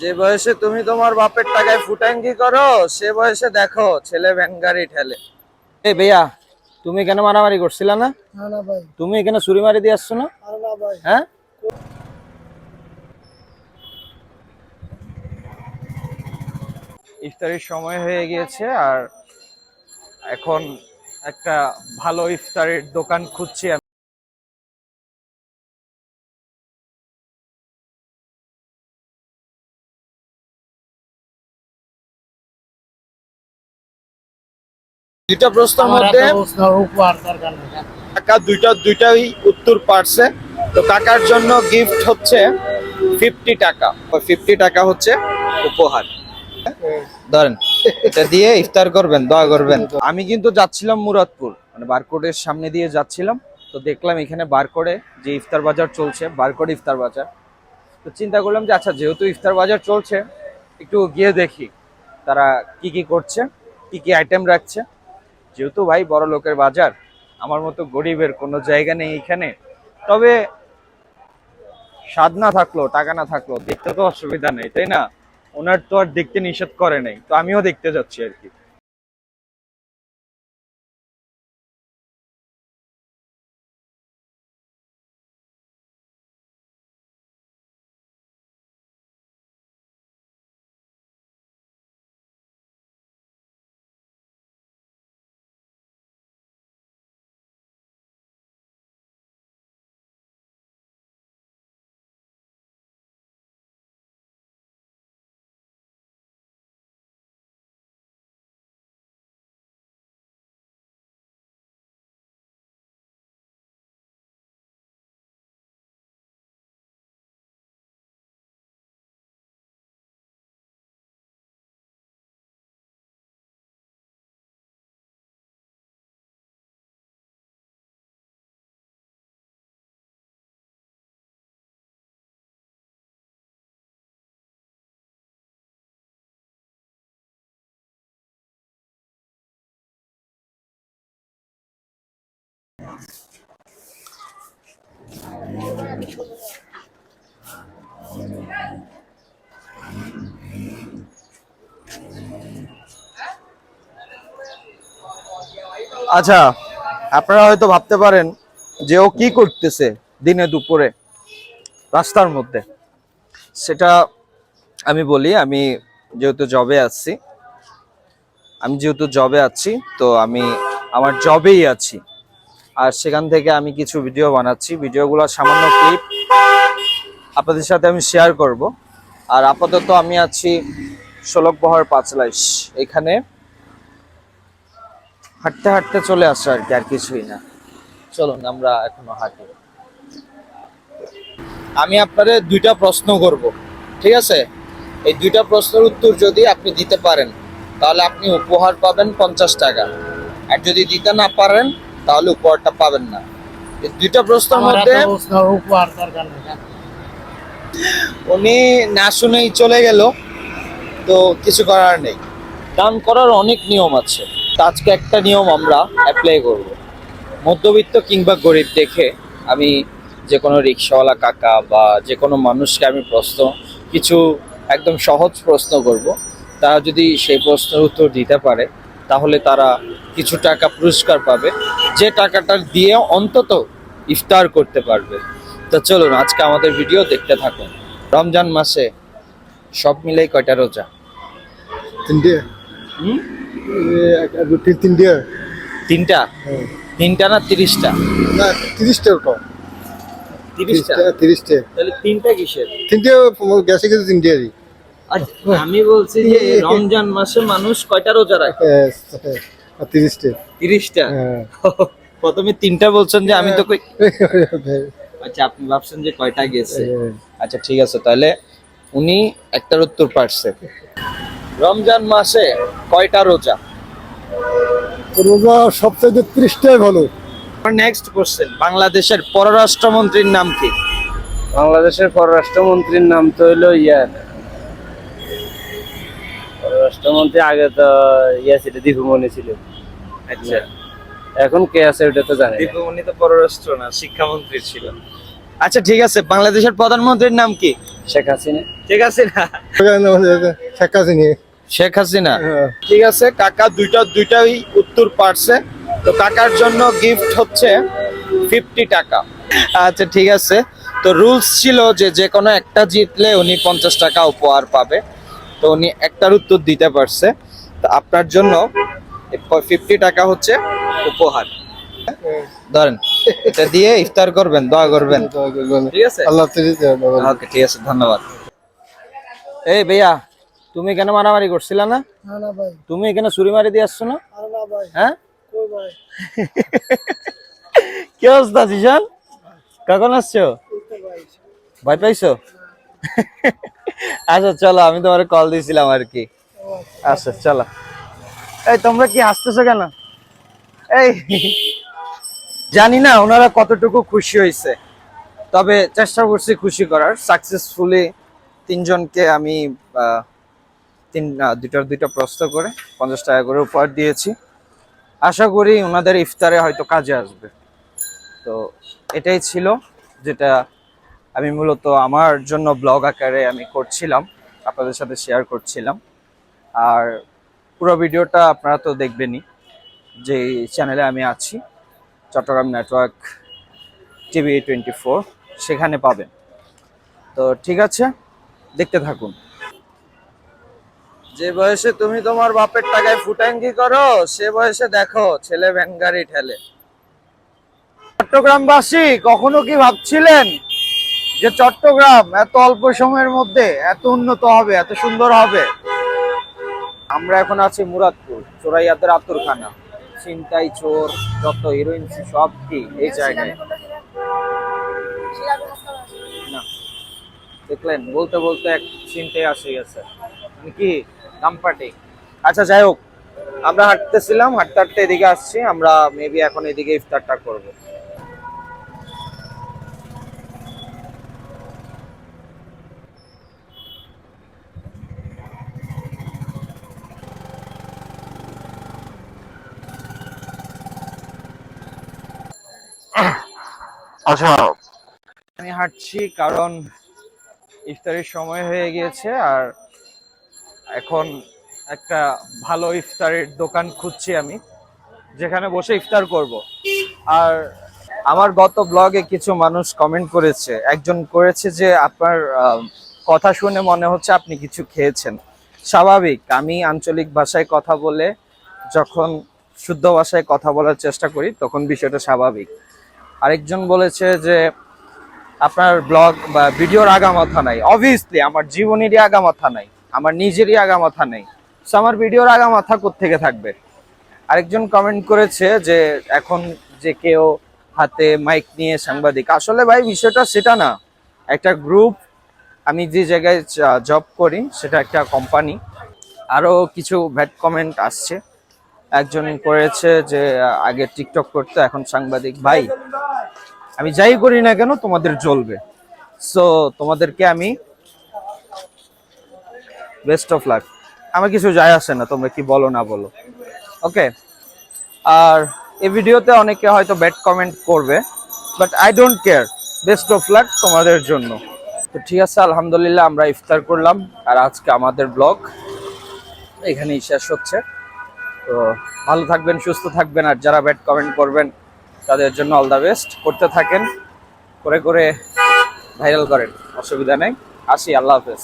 যে বয়সে তুমি তোমার বাপের টাকায় ফুটাঙ্গি করো সে বয়সে দেখো ছেলে ভ্যান গাড়ি ঠেলে। এই ভাইয়া তুমি এখানে মারামারি করছিলা না? না না ভাই। তুমি এখানে ছুরি মারি দিয়ে আসছো না? আর না ভাই। হ্যাঁ? ইফতারির সময় হয়ে গিয়েছে আর এখন একটা ভালো ইফতারের দোকান খুঁজছি দুইটা প্রশ্নের মধ্যে কাকা দুইটা দুইটাই উত্তর পারছে। তো কাকার জন্য গিফট হচ্ছে ফিফটি টাকা। ওই ফিফটি টাকা হচ্ছে উপহার। ধরেন এটা দিয়ে ইফতার করবেন দোয়া করবেন। আমি কিন্তু যাচ্ছিলাম মুরাদপুর মানে বারকোডের সামনে দিয়ে যাচ্ছিলাম। তো দেখলাম এখানে বারকোডে যে ইফতার বাজার চলছে বারকোড ইফতার বাজার। তো চিন্তা করলাম যে আচ্ছা যেহেতু ইফতার বাজার চলছে একটু গিয়ে দেখি তারা কি কি করছে কি কি আইটেম রাখছে। যেহেতু ভাই বড় লোকের বাজার, আমার মতো গরিবের কোনো জায়গা নেই এখানে। তবে স্বাদ না থাকল টাকা না থাকল দেখতে তো অসুবিধা নেই, তাই না? ওনার তো আর দেখতে নিষেধ করে নাই, তো আমিও দেখতে যাচ্ছি আর কি। আচ্ছা আপনারা হয়তো ভাবতে পারেন যে ও কি করতেছে দিনে দুপুরে, রাস্তার মধ্যে। সেটা আমি বলি, আমি যেহেতু জবে আছি, আমি যেহেতু জবে আছি, তো আমি আমার জবেই আছি। আর সেখান থেকে আমি কিছু ভিডিও বানাচ্ছি। ভিডিওগুলো সামান্য ক্লিপ আপনাদের সাথে আমি শেয়ার করব। আর আপাতত আমি আছি ষোলক বহর পাঁচলাইশ এখানে হাঁটতে হাঁটতে চলে আসছে আর কি, আর কিছুই না। চলুন, আমরা এখনও হাঁটি। আমি আপনাদের দুইটা প্রশ্ন করব, ঠিক আছে? এই দুইটা প্রশ্নের উত্তর যদি আপনি দিতে পারেন, তাহলে আপনি উপহার পাবেন পঞ্চাশ টাকা। আর যদি দিতে না পারেন তাহলে উপহারটা পাবেন না। এই দুইটা প্রশ্নের মধ্যে উনি না শুনেই চলে গেল তো কিছু করার নেই। দান করার অনেক নিয়ম আছে। আজকে একটা নিয়ম আমরা অ্যাপ্লাই করব। মধ্যবিত্ত কিংবা গরিব দেখে আমি যে কোনো রিক্সাওয়ালা কাকা বা যে কোনো মানুষকে আমি প্রশ্ন কিছু একদম সহজ প্রশ্ন করব। তারা যদি সেই প্রশ্নের উত্তর দিতে পারে তাহলে তারা কিছু টাকা পুরস্কার পাবে যে টাকাটা দিয়ে অন্তত ইফতার করতে পারবে। তো চলুন আজকে আমাদের ভিডিও দেখতে থাকুন। রমজান মাসে সব মিলেই কয়টা রোজা? তিনটে হুম? তিনটে? তিনটা তিনটা না তিরিশটা? না তিরিশটা কম তিরিশটা? তিরিশটা তাহলে তিনটা কিসের? তিনটে গেছে তিনটে আর আমি বলছি যে রমজান মাসে মানুষ কয়টা রোজা রাখে? তিরিশটা। তিরিশটা? হ্যাঁ। প্রথমে তিনটা বলছেন যে আমি তো কই আচ্ছা আপনি ভাবছেন যে কয়টা গেছে? আচ্ছা ঠিক আছে তাহলে উনি একটার উত্তর পারছে। রমজান মাসে কয়টা রোজা? রোজা সবচেয়ে ত্রিশটাই ভালো। নেক্সট কোশ্চেন বাংলাদেশের পররাষ্ট্রমন্ত্রীর নাম কি? বাংলাদেশের পররাষ্ট্রমন্ত্রীর নাম তো হইল ইয়া পররাষ্ট্রমন্ত্রী আগে তো ইয়া ছিল দীপুমণি ছিল। আচ্ছা। এখন কে আছে ওটা তো জানি। দীপমণি তো পররাষ্ট্র না শিক্ষামন্ত্রী ছিল। আচ্ছা ঠিক আছে বাংলাদেশের প্রধানমন্ত্রীর নাম কি? শেখ হাসিনা। ঠিক আছে না শেখ হাসিনি। শেখ হাসিনা? হ্যাঁ। ঠিক আছে কাকা দুইটা দুইটাই উত্তর পারছে। তো কাকার জন্য গিফট হচ্ছে ফিফটি টাকা। আচ্ছা ঠিক আছে। তো রুলস ছিল যে যে কোনো একটা জিতলে উনি পঞ্চাশ টাকা উপহার পাবে। তো উনি একটার উত্তর দিতে পারছে। তো আপনার জন্য ফিফটি টাকা হচ্ছে উপহার। ধরেন এটা দিয়ে ইফতার করবেন দোয়া করবেন। ঠিক আছে? আল্লাহ ওকে ঠিক আছে ধন্যবাদ। এই ভাইয়া তুমি কেন মারামারি করছিলা না? তুমি এখানে ছুরি মারি দিয়ে আসছো না? হ্যাঁ? কি অবস্থা জিশান? কখন আসছো? ভয় পাইছো? আচ্ছা চলো আমি তোমার কল দিয়েছিলাম আর কি। আচ্ছা চলো। এই তোমরা কি হাসতেছো কেন? এই জানি না ওনারা কতটুকু খুশি হয়েছে। তবে চেষ্টা করছি খুশি করার। সাকসেসফুলি তিনজনকে আমি তিন আহ, দুইটার দুইটা প্রশ্ন করে পঞ্চাশ টাকা করে উপহার দিয়েছি। আশা করি ওনাদের ইফতারে হয়তো কাজে আসবে। তো এটাই ছিল যেটা আমি মূলত আমার জন্য ব্লগ আকারে আমি করছিলাম, আপনাদের সাথে শেয়ার করছিলাম। আর পুরো ভিডিওটা আপনারা তো দেখবেনই যে চ্যানেলে আমি আছি, চট্টগ্রাম নেটওয়ার্ক টিভি টোয়েন্টি সেখানে পাবেন। তো ঠিক আছে, দেখতে থাকুন। যে বয়সে তুমি তোমার বাপের টাকায় ফুটাঙ্গি করো, সে বয়সে দেখো ছেলে ভ্যানগাড়ি ঠেলে। চট্টগ্রামবাসী, কখনো কি ভাবছিলেন যে চট্টগ্রাম এত অল্প সময়ের মধ্যে এত উন্নত হবে, এত সুন্দর হবে। আমরা এখন আছি মুরাদপুর, চোরাইয়াদের আতুরখানা চিন্তাই চোর, যত হিরোইন সব কি এই জায়গায়? না। দেখলেন, বলতে বলতে এক চিনতে আসে গেছে। কি নামপাটি আচ্ছা যাই হোক, আমরা হাঁটতেছিলাম, হাঁটতে হাঁটতে এদিকে আসছি, আমরা মেবি এখন এদিকে ইফতারটা করব। আচ্ছা। আমি হাঁটছি কারণ ইফতারের সময় হয়ে গিয়েছে আর এখন একটা ভালো ইফতারের দোকান খুঁজছি আমি, যেখানে বসে ইফতার করব। আর আমার গত ব্লগে কিছু মানুষ কমেন্ট করেছে। একজন করেছে যে আপনার কথা শুনে মনে হচ্ছে আপনি কিছু খেয়েছেন। স্বাভাবিক, আমি আঞ্চলিক ভাষায় কথা বলে যখন শুদ্ধ ভাষায় কথা বলার চেষ্টা করি, তখন বিষয়টা স্বাভাবিক। আরেকজন বলেছে যে আপনার ব্লগ বা ভিডিওর আগামাথা নাই। অবভিয়াসলি আমার জীবনেরই আগামাথা নাই। আমার নিজেরই আগামাথা নেই। সো আমার ভিডিওর আগামাথা থেকে থাকবে? আরেকজন কমেন্ট করেছে যে এখন যে কেউ হাতে মাইক নিয়ে সাংবাদিক। আসলে ভাই, বিষয়টা সেটা না। একটা গ্রুপ আমি যে জায়গায় জব করি, সেটা একটা কোম্পানি আরও কিছু ভ্যাট কমেন্ট আসছে। একজন করেছে যে আগে টিকটক করতে, এখন সাংবাদিক। ভাই, আমি যাই করি না কেন, তোমাদের জ্বলবে। সো তোমাদেরকে আমি বেস্ট অফ লাক আমার কিছু যায় আসে না, তোমরা কি বলো, না বলো। ওকে আর এই ভিডিওতে অনেকে হয়তো ব্যাড কমেন্ট করবে but I don't care best of luck তোমাদের জন্য। তো ঠিক আছে, আলহামদুলিল্লাহ, আমরা ইফতার করলাম। আর আজকে আমাদের ব্লগ এখানেই শেষ হচ্ছে। তো ভালো থাকবেন, সুস্থ থাকবেন আর যারা ব্যাড কমেন্ট করবেন, তাদের জন্য অল দ্য বেস্ট করতে থাকেন, করে করে ভাইরাল করেন। অসুবিধা নেই। আসি, আল্লাহ হাফেজ।